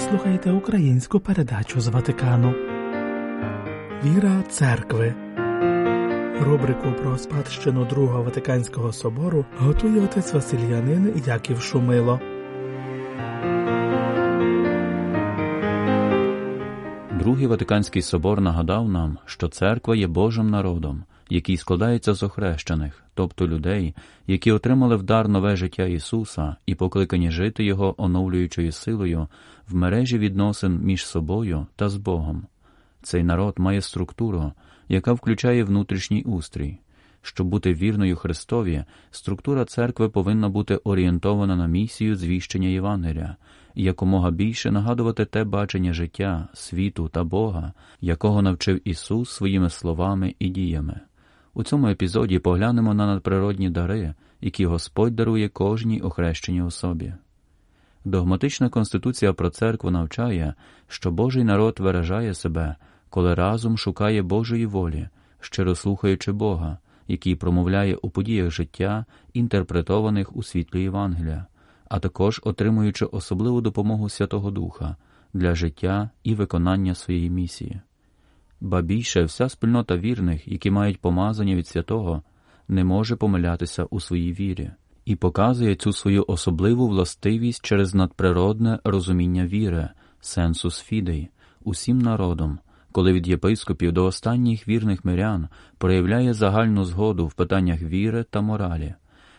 слухаєте українську передачу з Ватикану. Віра церкви. Рубрику про спадщину Другого Ватиканського собору готує отець Васильянин Яків Шумило. Другий Ватиканський собор нагадав нам, що церква є Божим народом, який складається з охрещених, тобто людей, які отримали в дар нове життя Ісуса і покликані жити Його оновлюючою силою в мережі відносин між собою та з Богом. Цей народ має структуру, яка включає внутрішній устрій. Щоб бути вірною Христові, структура церкви повинна бути орієнтована на місію звіщення Євангелія і якомога більше нагадувати те бачення життя, світу та Бога, якого навчив Ісус своїми словами і діями. У цьому епізоді поглянемо на надприродні дари, які Господь дарує кожній охрещеній особі. Догматична конституція про церкву навчає, що Божий народ виражає себе, коли разом шукає Божої волі, щиро слухаючи Бога, який промовляє у подіях життя, інтерпретованих у світлі Євангелія, а також отримуючи особливу допомогу Святого Духа для життя і виконання своєї місії. Ба більше вся спільнота вірних, які мають помазання від святого, не може помилятися у своїй вірі і показує цю свою особливу властивість через надприродне розуміння віри, сенсус фідей, усім народом, коли від єпископів до останніх вірних мирян проявляє загальну згоду в питаннях віри та моралі.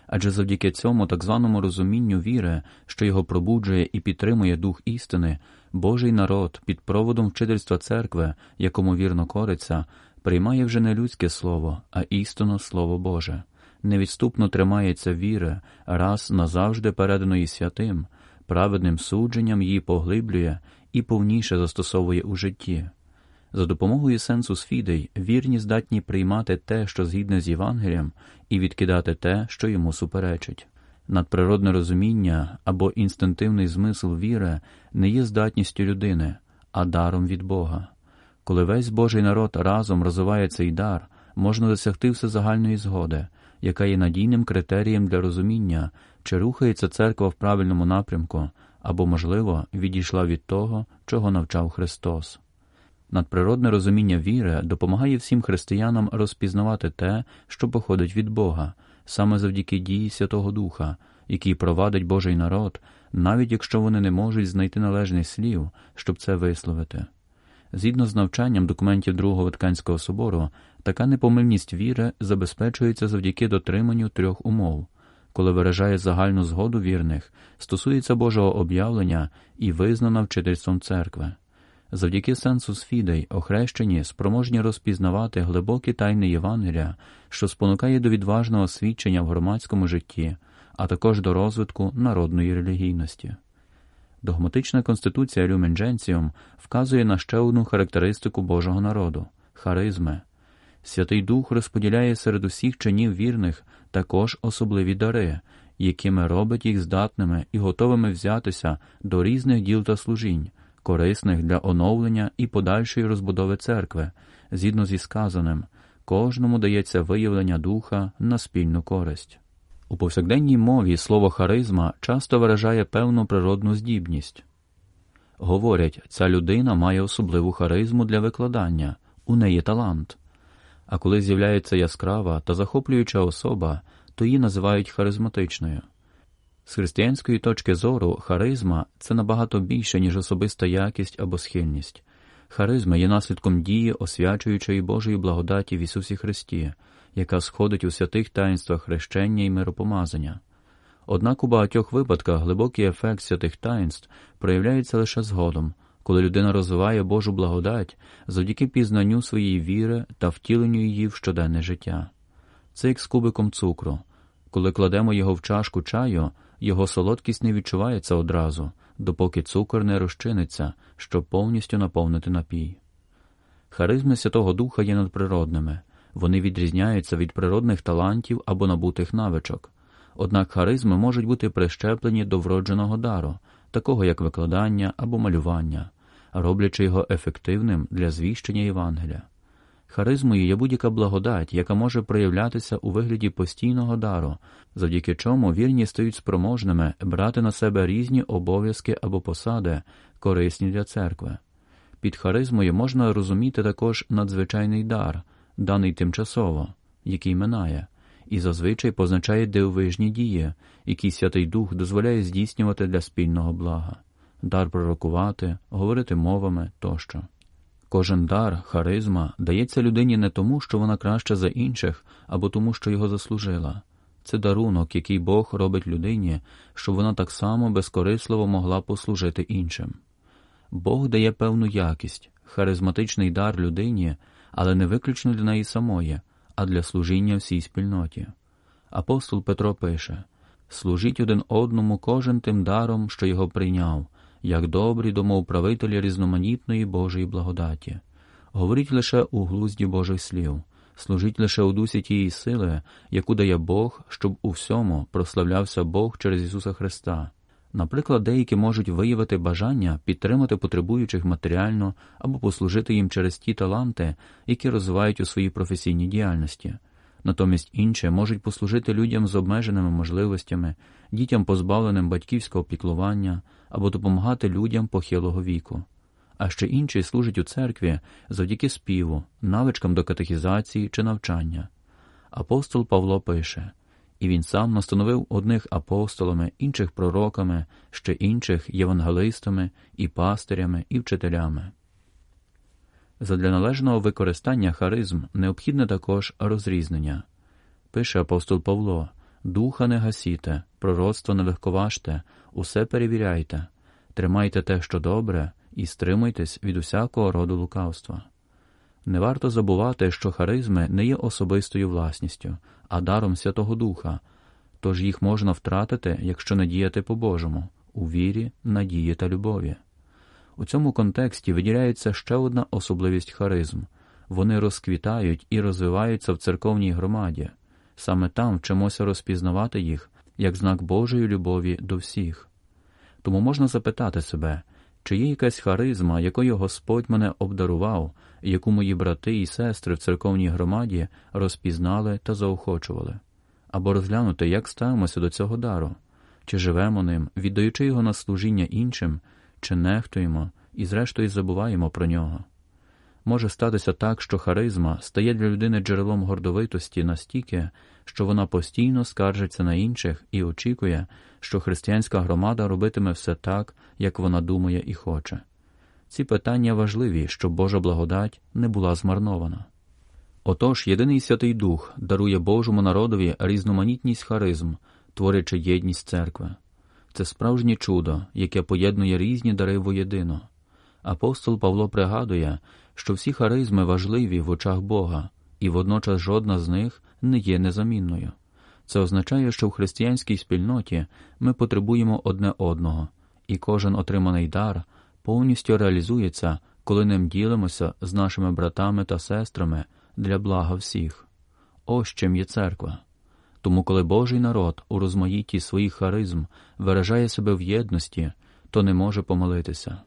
Адже завдяки цьому так званому розумінню віри, що його пробуджує і підтримує дух істини, Божий народ під проводом вчительства церкви, якому вірно кориться, приймає вже не людське слово, а істинно Слово Боже, невідступно тримається віри, раз назавжди переданої святим, праведним судженням її поглиблює і повніше застосовує у житті. За допомогою сенсус фідей вірні здатні приймати те, що згідне з Євангелієм, і відкидати те, що йому суперечить. Надприродне розуміння або інстинктивний змисл віри не є здатністю людини, а даром від Бога. Коли весь Божий народ разом розвиває цей дар, можна досягти всезагальної згоди, яка є надійним критерієм для розуміння, чи рухається церква в правильному напрямку, або, можливо, відійшла від того, чого навчав Христос. Надприродне розуміння віри допомагає всім християнам розпізнавати те, що походить від Бога, саме завдяки дії Святого Духа, який провадить Божий народ, навіть якщо вони не можуть знайти належних слів, щоб це висловити. Згідно з навчанням документів Другого Ватиканського собору, така непомильність віри забезпечується завдяки дотриманню трьох умов, коли виражає загальну згоду вірних, стосується Божого об'явлення і визнана вчительством церкви. Завдяки сенсус фідей охрещені спроможні розпізнавати глибокі тайни Євангелія, що спонукає до відважного свідчення в громадському житті, а також до розвитку народної релігійності. Догматична конституція Люмен Дженціум вказує на ще одну характеристику Божого народу харизми. Святий Дух розподіляє серед усіх чинів вірних також особливі дари, якими робить їх здатними і готовими взятися до різних діл та служінь корисних для оновлення і подальшої розбудови церкви, згідно зі сказаним, кожному дається виявлення духа на спільну користь. У повсякденній мові слово харизма часто виражає певну природну здібність. Говорять, ця людина має особливу харизму для викладання, у неї талант. А коли з'являється яскрава та захоплююча особа, то її називають харизматичною. З християнської точки зору харизма це набагато більше, ніж особиста якість або схильність. Харизма є наслідком дії, освячуючої Божої благодаті в Ісусі Христі, яка сходить у святих таїнствах хрещення і миропомазання. Однак у багатьох випадках глибокий ефект святих таїнств проявляється лише згодом, коли людина розвиває Божу благодать завдяки пізнанню своєї віри та втіленню її в щоденне життя. Це як з кубиком цукру. Коли кладемо його в чашку чаю, його солодкість не відчувається одразу, допоки цукор не розчиниться, щоб повністю наповнити напій. Харизми Святого Духа є надприродними, вони відрізняються від природних талантів або набутих навичок. Однак харизми можуть бути прищеплені до вродженого дару, такого як викладання або малювання, роблячи його ефективним для звіщення Євангелія. Харизмою є будь-яка благодать, яка може проявлятися у вигляді постійного дару, завдяки чому вірні стають спроможними брати на себе різні обов'язки або посади, корисні для церкви. Під харизмою можна розуміти також надзвичайний дар, даний тимчасово, який минає, і зазвичай позначає дивовижні дії, які Святий Дух дозволяє здійснювати для спільного блага, дар пророкувати, говорити мовами тощо. Кожен дар, харизма дається людині не тому, що вона краща за інших, або тому, що його заслужила. Це дарунок, який Бог робить людині, щоб вона так само безкорисливо могла послужити іншим. Бог дає певну якість, харизматичний дар людині, але не виключно для неї самої, а для служіння всій спільноті. Апостол Петро пише Служіть один одному кожен тим даром, що його прийняв, як добрі домоуправителі різноманітної Божої благодаті. Говоріть лише у глузді Божих слів, служіть лише у дусі тієї сили, яку дає Бог, щоб у всьому прославлявся Бог через Ісуса Христа. Наприклад, деякі можуть виявити бажання підтримати потребуючих матеріально або послужити їм через ті таланти, які розвивають у своїй професійній діяльності. Натомість інші можуть послужити людям з обмеженими можливостями, дітям, позбавленим батьківського піклування або допомагати людям похилого віку. А ще інші служать у церкві завдяки співу, навичкам до катехізації чи навчання. Апостол Павло пише і він сам настановив одних апостолами, інших пророками, ще інших євангелистами, і пастирями, і вчителями. Задля належного використання харизм необхідне також розрізнення. Пише апостол Павло Духа не гасіте, пророцтво не легковажте, усе перевіряйте, тримайте те, що добре, і стримуйтесь від усякого роду лукавства. Не варто забувати, що харизми не є особистою власністю, а даром Святого Духа, тож їх можна втратити, якщо не діяти по-божому, у вірі, надії та любові. У цьому контексті виділяється ще одна особливість харизм. Вони розквітають і розвиваються в церковній громаді, саме там вчимося розпізнавати їх як знак Божої любові до всіх. Тому можна запитати себе, чи є якась харизма, якою Господь мене обдарував, яку мої брати і сестри в церковній громаді розпізнали та заохочували, або розглянути, як ставимося до цього дару, чи живемо ним, віддаючи його на служіння іншим, чи нехтуємо і, зрештою, забуваємо про нього. Може статися так, що харизма стає для людини джерелом гордовитості настільки, що вона постійно скаржиться на інших і очікує, що християнська громада робитиме все так, як вона думає і хоче. Ці питання важливі, щоб Божа благодать не була змарнована. Отож, єдиний Святий Дух дарує Божому народові різноманітність харизм, творячи єдність церкви. Це справжнє чудо, яке поєднує різні дари воєдино. Апостол Павло пригадує, що всі харизми важливі в очах Бога, і водночас жодна з них не є незамінною. Це означає, що в християнській спільноті ми потребуємо одне одного, і кожен отриманий дар повністю реалізується, коли ним ділимося з нашими братами та сестрами для блага всіх. Ось чим є церква. Тому, коли Божий народ у розмаїтті своїх харизм виражає себе в єдності, то не може помилитися.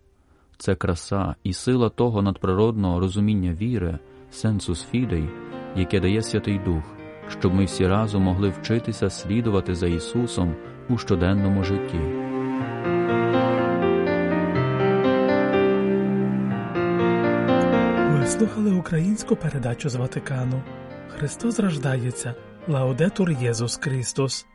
Це краса і сила того надприродного розуміння віри, сенсус фідей, яке дає Святий Дух, щоб ми всі разом могли вчитися слідувати за Ісусом у щоденному житті. Ви слухали українську передачу з Ватикану. Христос рождається. Лаудетур Єсус Христос.